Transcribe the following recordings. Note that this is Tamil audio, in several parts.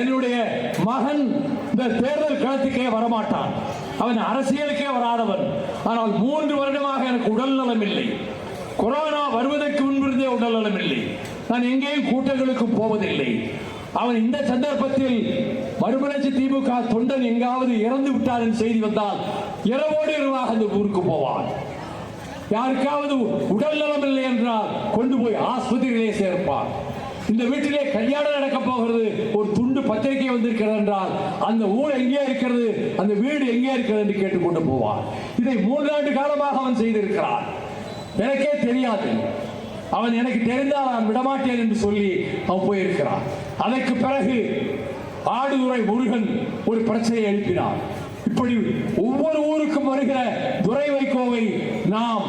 என்னுடைய மகன் இந்த தேர்தல் களத்துக்கே வரமாட்டான். அவன் அரசியலுக்கே வராதவன். ஆனால் மூன்று வருடமாக எனக்கு உடல் நலம் இல்லை கொரோனா வருவதற்கு முன்பிருந்தே உடல் நலம் இல்லை நான் எங்கேயும் கூட்டங்களுக்கு போவதில்லை. அவன் இந்த சந்தர்ப்பத்தில் மறுமலர்ச்சி திமுக தொண்டன் எங்காவது இறந்து விட்டார் என்று செய்தி வந்தால் இரவோடு இரவாக அந்த ஊருக்கு போவான். யாருக்காவது உடல் நலம் இல்லை என்றால் கொண்டு போய் ஆஸ்பத்திரியிலே சேர்ப்பான். இந்த வீட்டிலே கல்யாணம் நடக்க போகிறது. பத்திரிகை வந்திருக்கிறது என்றால் அந்த ஊர் எங்கே இருக்கிறது அந்த வீடு எங்கே இருக்கிறது என்று கேட்டுக்கொண்டு போவான் இதை மூன்றாண்டு காலமாக அவன் செய்திருக்கிறான் எனக்கே தெரியாது. அவன் எனக்கு தெரிந்தால் நான் விடமாட்டேன் என்று சொல்லி அவன் போயிருக்கிறான். அதற்கு பிறகு ஆடுதுறை முருகன் ஒரு பிரச்சனையை எழுப்பினான் இப்படி ஒவ்வொரு ஊருக்கும் வருகிற துரை வைகோவை நாம்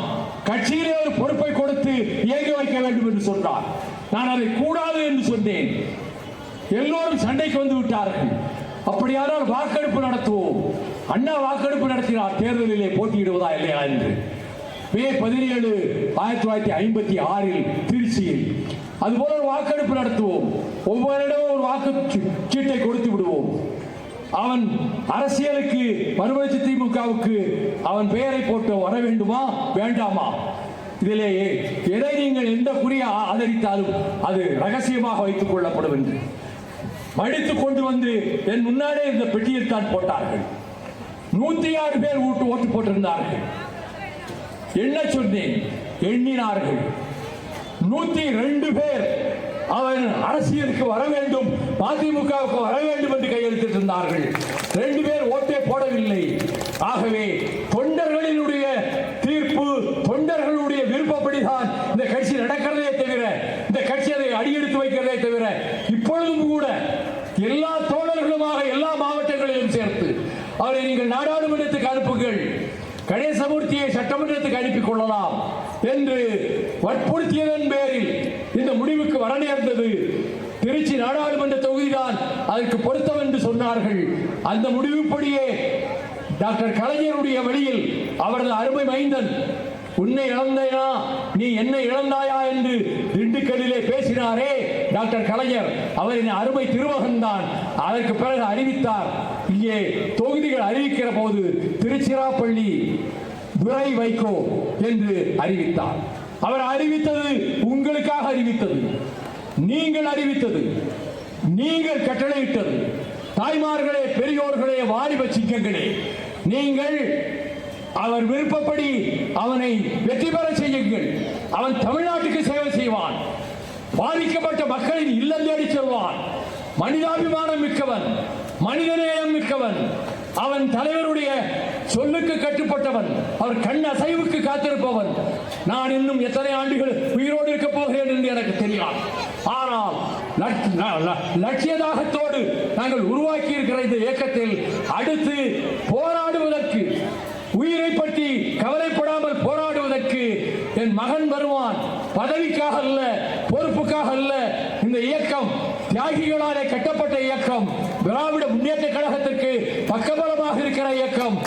கட்சியிலே ஒரு பொறுப்பை கொடுத்து இயங்க வைக்க வேண்டும் என்று சொன்னார். நான் அதை கூடாது என்று சொன்னேன். எல்லோரும் சண்டைக்கு வந்து விட்டார்கள். அப்படியானால் வாக்கெடுப்பு நடத்துவோம். அண்ணா வாக்கெடுப்பு நடத்தினார். தேர்தலிலே போட்டியிடுவதா இல்லையா என்று. மே பதினேழு ஆயிரத்தி தொள்ளாயிரத்தி ஐம்பத்தி ஆறில் திருச்சியில். அதுபோல ஒரு வாக்கெடுப்பு நடத்துவோம். ஒவ்வொரு இடமும் ஒரு வாக்கு சீட்டை கொடுத்து விடுவோம். அவன் அரசியலுக்கு மறுமலர்ச்சி திமுகவுக்கு அவன் பெயரை போட்டு வர வேண்டுமா வேண்டாமா? இதிலே எதை நீங்கள் எந்த குறியை ஆதரித்தாலும் அது ரகசியமாக வைத்துக் கொள்ளப்படும் என்று. மடித்து கொண்டு வந்து என் முன்னாலே இந்த பெட்டியில் தான் போட்டார்கள். நூத்தி ஆறு பேர் ஓட்டு ஓட்டு போட்டிருந்தார்கள். என்ன சொன்னேன்? எண்ணினார்கள். நூத்தி ரெண்டு பேர் அவன் அரசியலுக்கு வர வேண்டும் மதிமுகவுக்கு வர வேண்டும் என்று கையெழுத்திட்டிருந்தார்கள் ரெண்டு பேர் ஓட்டே போடவில்லை. ஆகவே தொண்டர்களினுடைய தீர்ப்பு அவரை நீங்கள் நாடாளுமன்றத்துக்கு அனுப்புங்கள். கணேசமூர்த்தியை சட்டமன்றத்துக்கு அனுப்பிக் கொள்ளலாம் என்று வற்புறுத்தியதன் பேரில் இந்த முடிவுக்கு வர நேர்ந்தது. திருச்சி நாடாளுமன்ற தொகுதிதான் அதற்கு பொருத்தம் என்று சொன்னார்கள். அந்த முடிவுப்படியே டாக்டர் கலைஞருடைய வழியில் அவரது அருமை மைந்தன் உன்னை இழந்தேனா நீ என்னை இழந்தாயா என்று திண்டுக்கல்லிலே பேசினாரே டாக்டர் கலைஞர். அவரின் அருமை திருமகன் தான் அதற்கு பிறகு அறிவித்தார். இங்கே தொகுதிகள் அறிவிக்கிற போது திருச்சிராப்பள்ளி துரை வைகோ என்று அறிவித்தார். அவர் அறிவித்தது உங்களுக்காக அறிவித்தது. நீங்கள் அறிவித்தது. நீங்கள் கட்டளையிட்டது. தாய்மார்களே பெரியோர்களே வாலிப சிங்கங்களே நீங்கள் அவர் விருப்பப்படி அவனை வெற்றி பெற செய்யுங்கள். அவன் தமிழ்நாட்டுக்கு சேவை செய்வான். பாதிக்கப்பட்ட மக்களின் இல்லம் தேடி செல்வான். மனிதாபிமானம் மிக்கவன். மனிதநேயம் மிக்கவன். அவன் தலைவருடைய சொல்லுக்கு கட்டுப்பட்டவன். அவர் கண் அசைவுக்கு காத்திருப்பவன். நான் இன்னும் எத்தனை ஆண்டுகள் உயிரோடு இருக்க போகிறேன் என்று எனக்கு தெரியாது. ஆனால் லட்சிய தாகத்தோடு நாங்கள் உருவாக்கி இருக்கிற இந்த இயக்கத்தில் அடுத்து போராடுவதற்கு உயிரை பற்றி கவலை போராடுவதற்கு என் மகன் வருவான் பதவிக்காக அல்ல பொறுப்புக்காக அல்ல இந்த இயக்கம் தியாகிகளாலே கட்டப்பட்ட இயக்கம் திராவிட முன்னேற்ற கழகத்திற்கு பக்கபலமாக இருக்கிற இயக்கம்.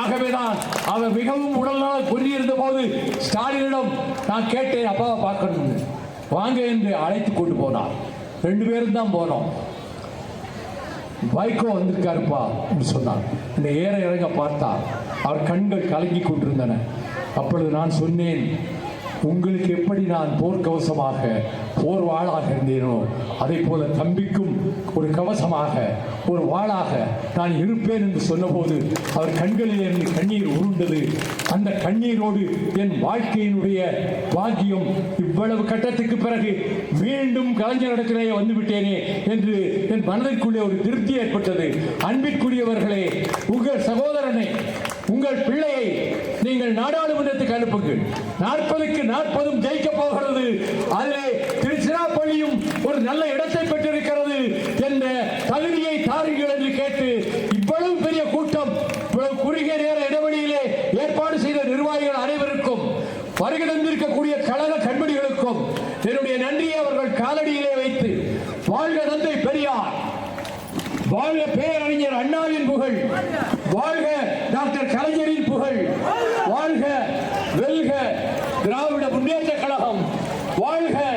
ஆகவேதான் அவர் மிகவும் உடல்நலம் கொண்டிருந்த போது ஸ்டாலினிடம் நான் கேட்டேன் அப்பாவை பார்க்கணும் வாங்க என்று அழைத்து கொண்டு போனார். ரெண்டு பேரும் தான் போனோம். வைகோ வந்திருக்காருப்பா அப்படின்னு சொன்னார். இந்த ஏற இறங்க பார்த்தார். அவர் கண்கள் கலங்கி கொண்டிருந்தன. அப்பொழுது நான் சொன்னேன் உங்களுக்கு எப்படி நான் போர்க்கவசமாக போர் வாளாக இருந்தேனோ அதே போல தம்பிக்கும் ஒரு கவசமாக ஒரு வாளாக நான் இருப்பேன் என்று சொன்னபோது அவர் கண்களில் இருந்து கண்ணீர் உருண்டது. அந்த கண்ணீரோடு என் வாழ்க்கையினுடைய பாக்கியம் இவ்வளவு கட்டத்துக்கு பிறகு மீண்டும் கலைஞரிடத்திலே வந்து வந்துவிட்டேனே என்று என் மனதிற்குள்ளே ஒரு திருப்தி ஏற்பட்டது. அன்பிற்குரியவர்களே உங்கள் சகோதரனை உங்கள் பிள்ளையை நீங்கள் நாடாளுமன்றத்துக்கு அனுப்புங்கள். நாற்பதுக்கு நாற்பதும் ஜெயிக்க போகிறது. அதிலே திருச்சிராப்பள்ளியும் ஒரு நல்ல இடத்தை பெற்றிருக்கிறது என்ற தகுதியை தாருங்கள் என்று கேட்டு இவ்வளவு பெரிய கூட்டம் இவ்வளவு குறுகிய நேர இடைவெளியிலே ஏற்பாடு செய்த நிர்வாகிகள் அனைவருக்கும் வருகை தந்திருக்கக்கூடிய கழக கண்மணிகளுக்கும் என்னுடைய நன்றியை அவர்கள் காலடியிலே வைத்து வாழ்க வாழ்க அறிஞர் அண்ணாவின் புகழ். வாழ்க டாக்டர் கலைஞரின் புகழ். வாழ்க! வெல்க திராவிட முன்னேற்ற கழகம். வாழ்க